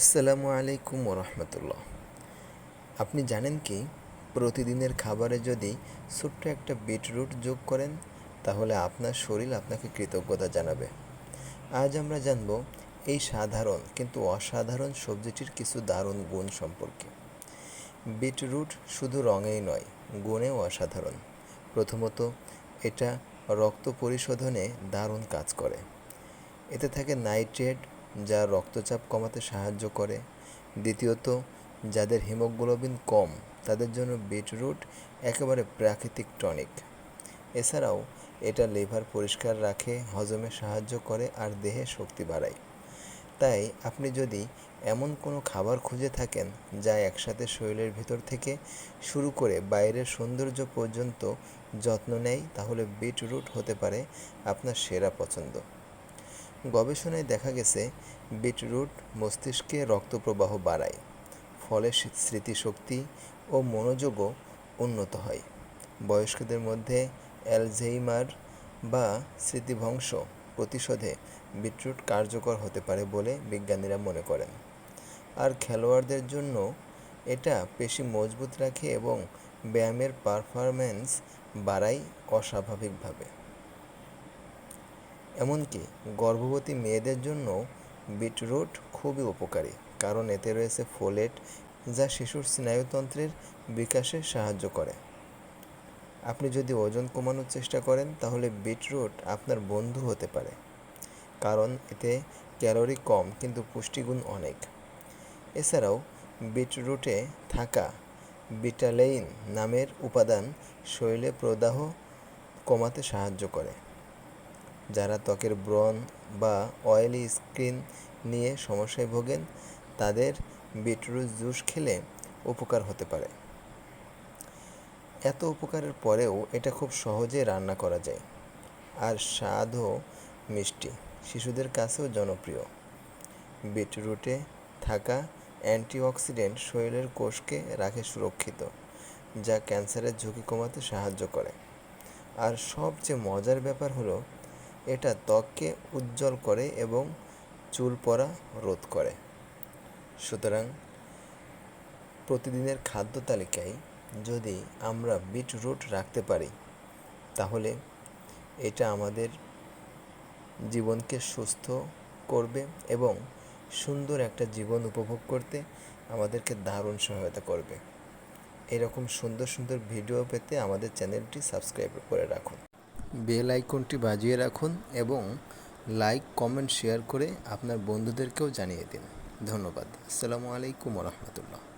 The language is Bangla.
আসসালামু আলাইকুম রহমতুল্লাহ আপনি জানেন কি, প্রতিদিনের খাবারে যদি ছোট্ট একটা বিটরুট যোগ করেন, তাহলে আপনার শরীর আপনাকে কৃতজ্ঞতা জানাবে। আজ আমরা জানব এই সাধারণ কিন্তু অসাধারণ সবজিটির কিছু দারুণ গুণ সম্পর্কে। বিটরুট শুধু রঙেই নয়, গুণেও অসাধারণ। প্রথমত, এটা রক্ত পরিশোধনে দারুণ কাজ করে। এতে থাকে নাইট্রেট যা রক্তচাপ কমাতে সাহায্য করে। দ্বিতীয়ত, যাদের হিমোগ্লোবিন কম, তাদের জন্য বিটরুট একেবারে প্রাকৃতিক টনিক। এছাড়াও, এটা লিভার পরিষ্কার রাখে, হজমে সাহায্য করে আর দেহে শক্তি বাড়ায়। তাই আপনি যদি এমন কোনো খাবার খুঁজে থাকেন যা একসাথে শরীরের ভিতর থেকে শুরু করে বাইরের সৌন্দর্য পর্যন্ত যত্ন নেয়, তাহলে বিটরুট হতে পারে আপনার সেরা পছন্দ। গবেষণায় দেখা গেছে, বিটরুট মস্তিষ্কে রক্তপ্রবাহ বাড়ায়, ফলে স্মৃতিশক্তি ও মনোযোগও উন্নত হয়। বয়স্কদের মধ্যে অ্যালঝেইমার বা স্মৃতিভংশ প্রতিশোধে বিটরুট কার্যকর হতে পারে বলে বিজ্ঞানীরা মনে করেন। আর খেলোয়াড়দের জন্য এটা পেশি মজবুত রাখে এবং ব্যায়ামের পারফরম্যান্স বাড়ায় অস্বাভাবিকভাবে। এমনকি গর্ভবতী মেয়েদের জন্য বিটরুট খুবই উপকারী, কারণ এতে রয়েছে ফোলেট যা শিশুর স্নায়ুতন্ত্রের বিকাশে সাহায্য করে। আপনি যদি ওজন কমানোর চেষ্টা করেন, তাহলে বিটরুট আপনার বন্ধু হতে পারে, কারণ এতে ক্যালোরি কম কিন্তু পুষ্টিগুণ অনেক। এছাড়াও বিটরুটে থাকা বিটালেইন নামের উপাদান শরীরে প্রদাহ কমাতে সাহায্য করে। যারা ত্বকের ব্রণ বা অয়েলি স্কিন নিয়ে সমস্যায় ভোগেন, তাদের বিটরুট জুস খেলে উপকার হতে পারে। এত উপকারের পরেও এটা খুব সহজে রান্না করা যায়। আর স্বাদও মিষ্টি, শিশুদের কাছেও জনপ্রিয়। বিটরুটে থাকা অ্যান্টিঅক্সিডেন্ট শরীরের কোষকে রাখে সুরক্ষিত, যা ক্যান্সারের ঝুঁকি কমাতে সাহায্য করে। আর সবচেয়ে মজার ব্যাপার হলো এটা ত্বককে উজ্জ্বল করে এবং চুল পড়া রোধ করে। সুতরাং প্রতিদিনের খাদ্য তালিকায় যদি আমরা বিটরুট রাখতে পারি, তাহলে এটা আমাদের জীবনকে সুস্থ করবে এবং সুন্দর একটা জীবন উপভোগ করতে আমাদেরকে দারুণ সহায়তা করবে। এরকম সুন্দর সুন্দর ভিডিও পেতে আমাদের চ্যানেলটি সাবস্ক্রাইব করে রাখুন। বেল আইকনটি বাজিয়ে রাখুন এবং লাইক, কমেন্ট, শেয়ার করে আপনার বন্ধুদেরকেও জানিয়ে দিন। ধন্যবাদ। আসসালামু আলাইকুম রহমতুল্লাহ।